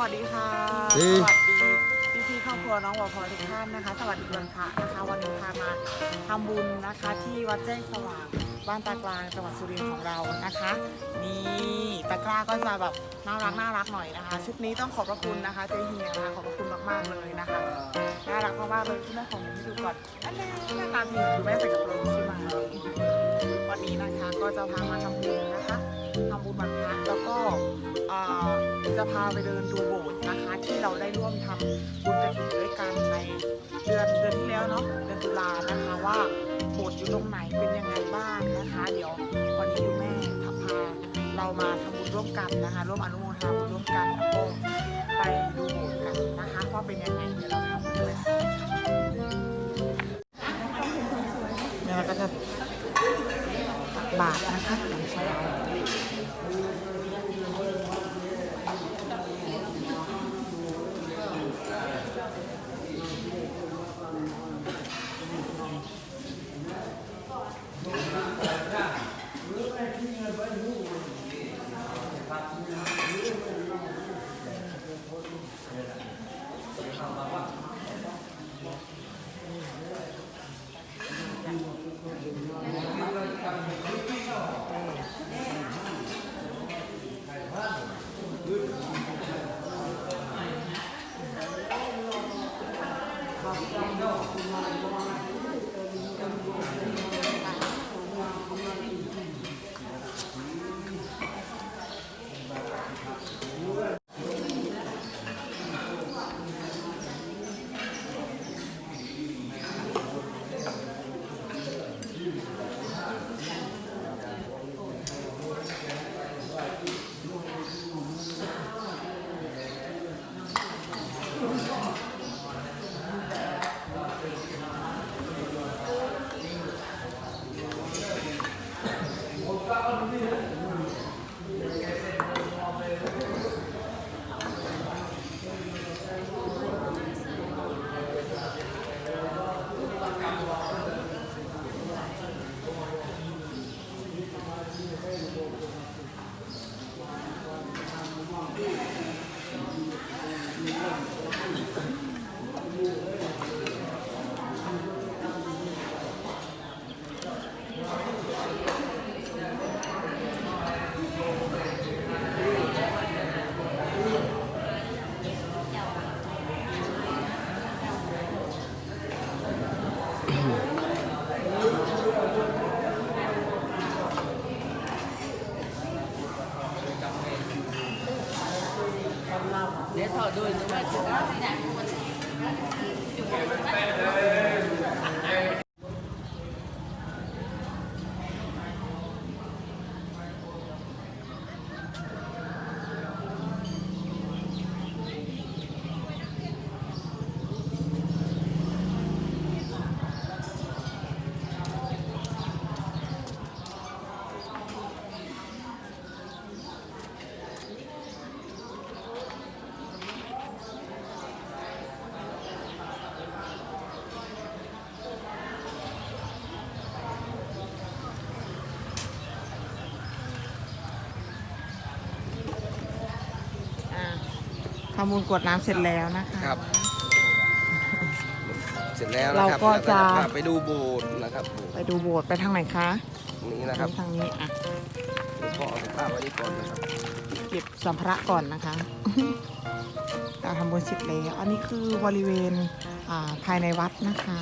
วัสดีค่ะดีสวัสดีพี่พี่ๆครอบครัวน้องวอพอทุกท่านนะคะ สวัสดีวันพระนะคะ วันนี้พามาทำบุญนะคะ ที่วัดแจ้งสว่างบ้านตากลางจังหวัดสุรินทร์ของเรานะคะ นี่ตะกร้าก็จะแบบน่ารักน่ารักหน่อยนะคะ ชุดนี้ต้องขอบพระคุณนะคะเจ๊เฮียนะคะขอบพระคุณมากๆเลยนะคะน่ารักมากๆเลยที่แม่ของหนูให้ดูก่อนอันนี้หน้าตาดีดูแม่ใส่กระโปรงใช่ไหมวั นะคะ ก็จะพามาทำบุญนะคะทำบุญวันพระแล้วก็จะพาไปเดินดูโบสถ์นะคะ ที่เราได้ร่วมทำบุญกระถิ่นด้วยกันในเดือนเดือนที่แล้วเนาะเดือนตุลานะคะว่าโบสถ์อยู่ตรงไหนเป็นยังไงบ้างนะคะ เดี๋ยววันนี้คุณแม่ทัพพาเรามาทำบุญร่วมกันนะคะ ร่วมอนุโมทนาบุญร่วมกันแล้วก็ไปดูโบสถ์กันนะคะว่าเป็นยังไงเดี๋ยวเราทำด้วยเนี่ย บาทนะคะตอนเช้าอ่ Yeah. ทำบุญกรวดน้ำเสร็จแล้วนะคะ ครับ เสร็จแล้วเรานะครับก็จะพาไปดูโบสถ์นะครับโบสถ์ไปดูโบสถ์ไปทางไหนคะนี้นะครับทางนี้อะหลวงพ่อเอาภาพไว้นี่ก่อนนะครับเก็บสัมภาระก่อนนะคะเราทำบุญเสร็จแล้วอันนี้คือบริเวณอ่าภายในวัดนะคะ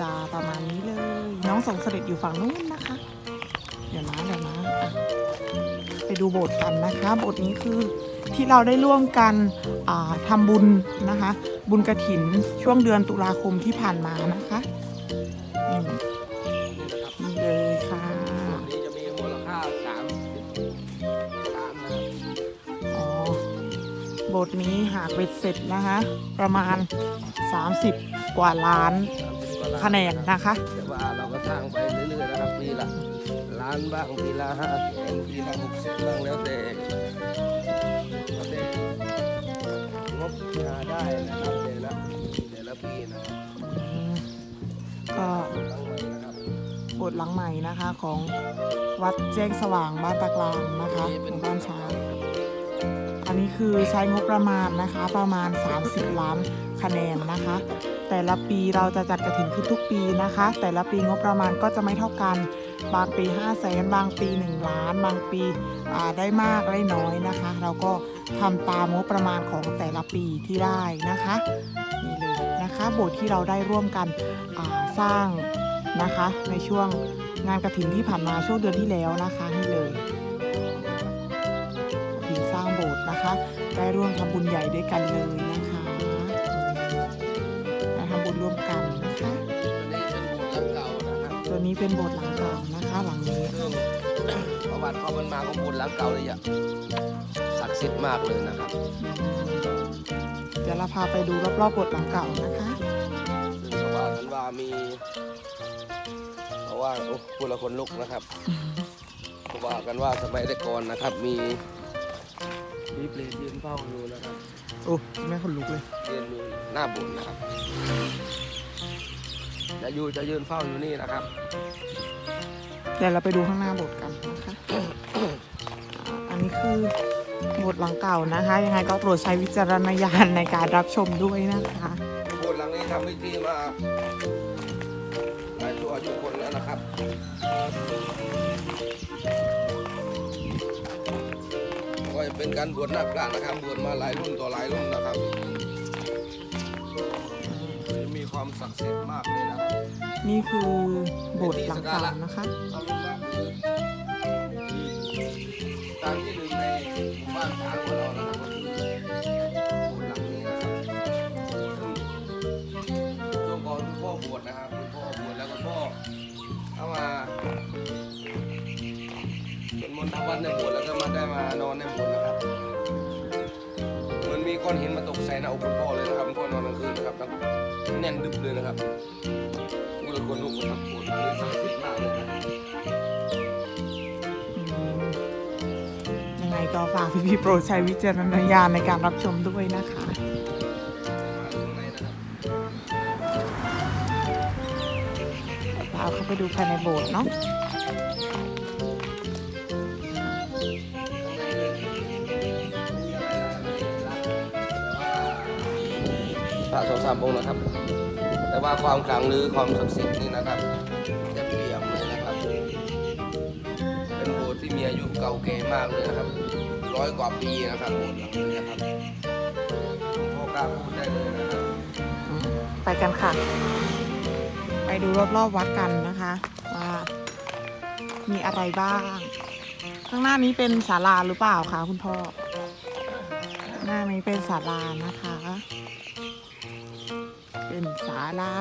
จะประมาณนี้เลย น้องส่งเสด็จอยู่ฝั่งนู้นนะคะ เดี๋ยวนะเดี๋ยวนะอะไปดูโบสถ์กันนะคะ โบสถ์นี้คือ ที่เราได้ร่วมกันอ่าทำบุญนะคะ บุญกระถินช่วงเดือนตุลาคมที่ผ่านมานะคะนี่นี่เลยค่ะนี้จะมีมูลค่าสามสามนะครับอ๋อโบสถ์นี้หากเบ็ดเสร็จนะคะ ประมาณ 30กว่าล้านสามสิบกว่าล้านคะแนนนะคะ แต่ว่าเราก็สร้างไปเรื่อยๆนะครับปีละล้านบ้างปีละห้าแสนปีละหกแสนบ้างแล้วแต่ งบหาได้นะครับแต่ละแต่ละปีนะครับก็ตั้งไว้นะครับโบสถ์หลังใหม่นะคะของวัดแจ้งสว่างบ้านตากลางนะคะหมู่บ้านช้างอันนี้คือใช้งบประมาณนะคะประมาณ 30 ล้านคะแนนนะคะ แต่ละปีเราจะจัดกระถิ่นขึ้นทุกปีนะคะ แต่ละปีงบประมาณก็จะไม่เท่ากัน บางปี5 0 0แสนบางปี 1 ล้าน บางปีอ่าได้มากได้น้อยนะคะ เราก็ทำตามงบประมาณของแต่ละปีที่ได้นะคะนี่เลยนะคะโบสถ์ที่เราได้ร่วมกันอ่าสร้างนะคะในช่วงงานกระถินที่ผ่านมาช่วงเดือนที่แล้วนะคะนี่เลยกระถินสร้างโบสถ์นะคะ ได้ร่วมทำบุญใหญ่ด้วยกันเลยนะคะได้ทำบุญร่วมกันนะคะตัวนี้เป็นโบสถ์หลัง ประวัติความเป็นมาของโบสถ์หลังเก่าเลยอะศักดิ์สิทธิ์มากเลยนะครับ เดี๋ยวเราพาไปดูรอบๆโบสถ์หลังเก่านะคะซึ่งเขาว่ากันว่ามีเพราะว่าโอ้พูดและคนลุกนะครับเขาว่ากันว่าสมัยแต่ก่อนนะครับ มีมีเปลตยืนเฝ้าอยู่นะครับโอ้แม่คนลุกเลยยืนอยู่หน้าโบุญนะครับจะอยู่จะยืนเฝ้าอยู่นี่นะครับ เดี๋ยวเราไปดูข้างหน้าโบสถ์กันนะคะอันนี้คือโบสถ์หลังเก่านะคะ ยังไงก็โปรดใช้วิจารณญาณในการรับชมด้วยนะคะโบสถ์หลังนี้ทำพิธีมาหลายตัวอายุคนแล้วนะครับก็เป็นการบวชนักปราชญ์นะครับบวชมาหลายรุ่นต่อหลายรุ่นนะครับ ความศักดิ์สิทธิ์มากเลยนะครับนี่คือโบสถ์หลังเก่านะคะเอาเป็นว่าทางที่หนึ่งในหมู่บ้านช้างของเรานะครับก็คือโบสถ์หลังนี้นะครับซึ่งช่วงก่อนคุณพ่อบวชนะครับคุณพ่อบวชแล้วคุณพ่อเข้ามาสวดมนต์ทำวัดในโบสถ์แล้วก็มาได้มานอนในโบสถ์นะครับเหมือนมี ก้อนหินมาตกใส่หน้าอกคุณพ่อเลยนะครับคุณพ่อนอนกลางคืนนะครับแน่นดึบเลยนะครับพูดแล้วคนลุกนะครับโบสถ์หลังนี้ศักดิ์สิทธิ์มากเลยนะยังไงก็ฝากพี่ๆโปรดใช้วิจารณญาณในการรับชมด้วยนะคะ พาเข้าไปดูภายในโบสถ์เนาะามองค์นะครับ แต่ว่าความขลังหรือความศักดิ์สิทธิ์นี่นะครับจะเปรียบเลยนะครับ เป็นโบสถ์ที่มีอายุเก่าแก่มากเลยนะครับ ร้อยกว่าปีนะครับโบสถ์หลังนี้นะครับพ่อกล้าพูดได้เลยนะครับไปกันค่ะ ไปดูรอบๆวัดกันนะคะว่ามีอะไรบ้าง ข้างหน้านี้เป็นศาลาหรือเปล่าคะคุณพ่อ หน้านี้เป็นศาลานะคะ เป็นศาลา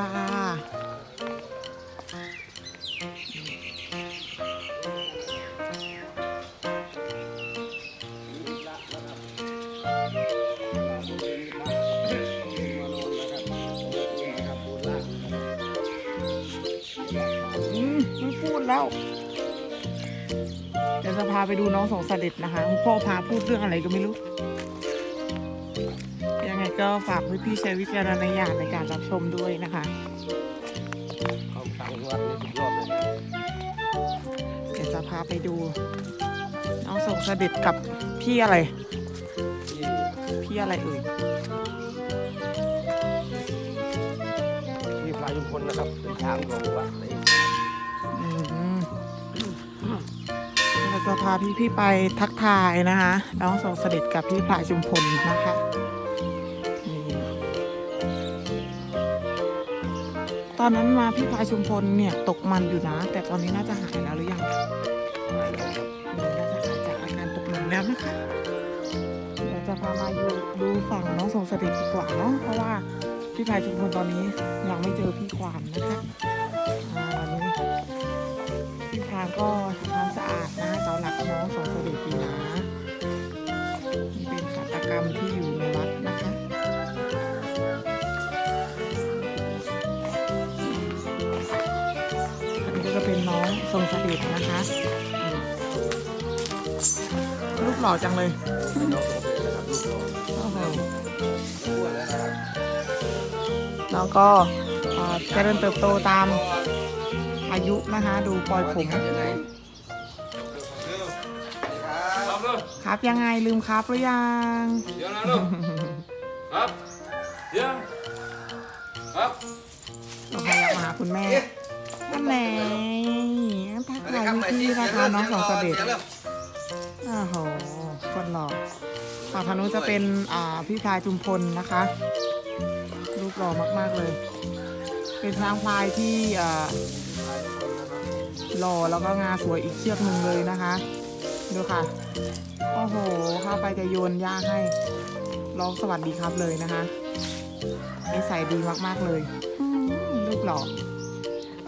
อืมไม่พูดแล้ว เดี๋ยวจะพาไปดูน้องสองเสด็จนะคะคุณพ่อพาพูดเรื่องอะไรก็ไม่รู้ ก็ฝากพี่ๆใช้วิจารณญาณในการรับชมด้วยนะคะความขลังวัดนี่สุดยอดเลยนะเดี๋ยวจะพาไปดู น้องสองเสด็จกับพี่อะไรที่พี่อะไรเอ่ยที่พลายชุมพลนะครับเป็นช้างของวัดเลยอืมเราจะพาพี่ๆไปทักทายนะคะ น้องสองเสด็จกับพี่พลายชุมพลนะคะ ตอนนั้นมาพี่พายชุมพลเนี่ยตกมันอยู่นะ แต่ตอนนี้น่าจะหายแล้วหรือยังน่าจะหายจากอาการตกมันแล้วนะคะเดี๋ยวจะพามาดูดูฝั่งน้องสงสดิดีกว่าเนาะเพราะว่าพี่พายชุมพลตอนนี้ยังไม่เจอพี่ควานนะคะอันนี้พี่ควานก็ทำความสะอาดนะเสาหลักน้องสงสดิดีนะนี่เป็นขัตกรรมที่อยู่ ทรงเสด็จนะคะอืมรูปหล่อจังเลยเป็นน้องสมเด็จนะครับลูกหลานโอ้โหพูดแล้วนะครับแล้วก็เอ่อเจริญเติบโตตามอายุนะคะ ดูปล่อยผมสวัสดีครับยังไงสวัสดีครับครับยังไงลืมครับหรือยังเดี๋ยวนะลูกครับเดี๋ยวครับเราพยายามมาหาคุณแม่นั่นแหละ ทักทายพี่ๆนะคะน้องสองเสด็จโอ้โหคนหล่อฝั่งทางนู้นจะเป็นอ่าพี่พลายจุมพลนะคะ รูปหล่อมากๆเลย เป็นช้างพลายที่อ่าหล่อแล้วก็งาสวยอีกเชือกหนึ่งเลยนะคะดูค่ะ โอ้โห เข้าไปจะโยนหญ้าให้ร้องสวัสดีครับเลยนะคะนิสัยดีมากๆเลยอืมรูปหล่อ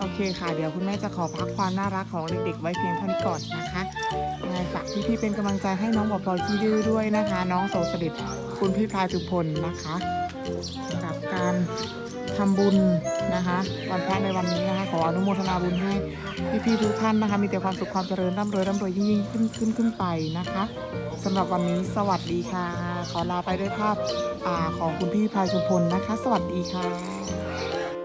โอเคค่ะ เดี๋ยวคุณแม่จะขอพักความน่ารักของเด็กๆ ไว้เพียงเท่านี้ก่อนนะคะยังไงฝากพี่ๆเป็นกำลังใจให้น้องบอปอยที่ดื้อด้วยนะคะ น้องโสสดิตคุณพี่พายจุพลนะคะกับการทำบุญนะคะ วันพระในวันนี้นะคะ ขออนุโมทนาบุญให้พี่ๆทุกท่านนะคะ มีแต่ความสุขความเจริญร่ำรวยร่ำรวยยิ่งขึ้นขึ้นขึ้นไปนะคะสำหรับวันนี้สวัสดีค่ะ ขอลาไปด้วยภาพอาของคุณพี่พายจุมพลนะคะ สวัสดีค่ะ